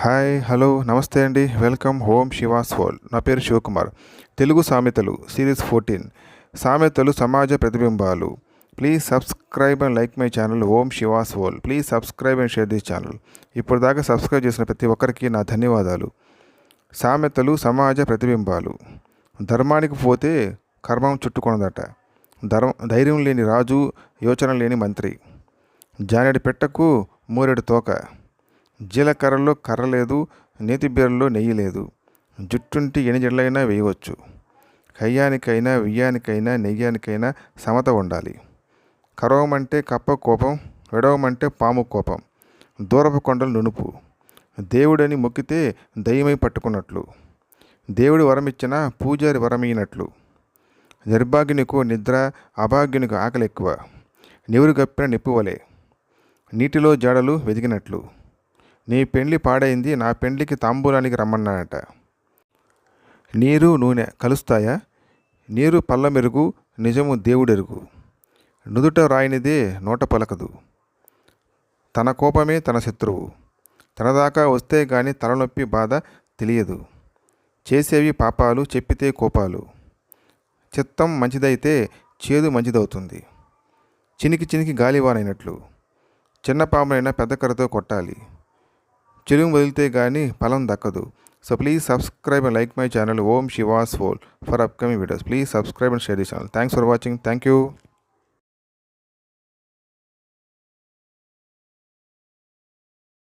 Hi hello నమస్తే అండి. Welcome home she was whole నా పేరు శివకుమార్. తెలుగు సామెతలు సిరీస్ ఫోర్టీన్. సామెతలు సమాజ ప్రతిబింబాలు. Please subscribe and like my channel Om Shivas whole please subscribe and share this channel. ఇప్పుడు దాకా సబ్స్క్రైబ్ చేసిన ప్రతి ఒక్కరికి నా ధన్యవాదాలు. సామెతలు సమాజ ప్రతిబింబాలు. ధర్మానికి పోతే కర్మం చుట్టుకొనదట. ధర్మ ధైర్యం లేని రాజు యోచన లేని మంత్రి. జానెడు పెట్టకు మూరెడు తోక. జీలకర్రలో కర్ర లేదు నేతి బీరలో నెయ్యి లేదు. జుట్టుంటి ఎన్ని జడలైనా వేయవచ్చు. కయ్యానికైనా వియ్యానికైనా నెయ్యానికైనా సమత ఉండాలి. కరవమంటే కప్ప కోపం విడవమంటే పాము కోపం. దూరపు కొండలు నునుపు. దేవుడని మొక్కితే దయ్యమై పట్టుకున్నట్లు. దేవుడి వరమిచ్చిన పూజారి వరమైనట్లు నిర్భాగ్యునికు నిద్ర అభాగ్యునికి ఆకలి ఎక్కువ నివురు గప్పిన నిప్పువలే నీటిలో జాడలు వెదిగినట్లు. నీ పెండ్లి పాడైంది నా పెండ్లికి తాంబూలానికి రమ్మన్నానట నీరు నూనె కలుస్తాయా? నీరు పల్లమెరుగు నిజము దేవుడెరుగు. నుదుట రాయినిదే నోట పలకదు. తన కోపమే తన శత్రువు. తన దాకా వస్తే గాని తలనొప్పి బాధ తెలియదు. చేసేవి పాపాలు చెప్పితే కోపాలు. చిత్తం మంచిదైతే చేదు మంచిదవుతుంది. చినికి చినికి గాలివానైనట్లు. చిన్న పామునైనా పెద్ద కర్రతో కొట్టాలి. చెరువు వదిలితే కానీ ఫలం దక్కదు. So please subscribe and like my channel Om Shivas follow for upcoming videos please subscribe and share the channel thanks for watching thank you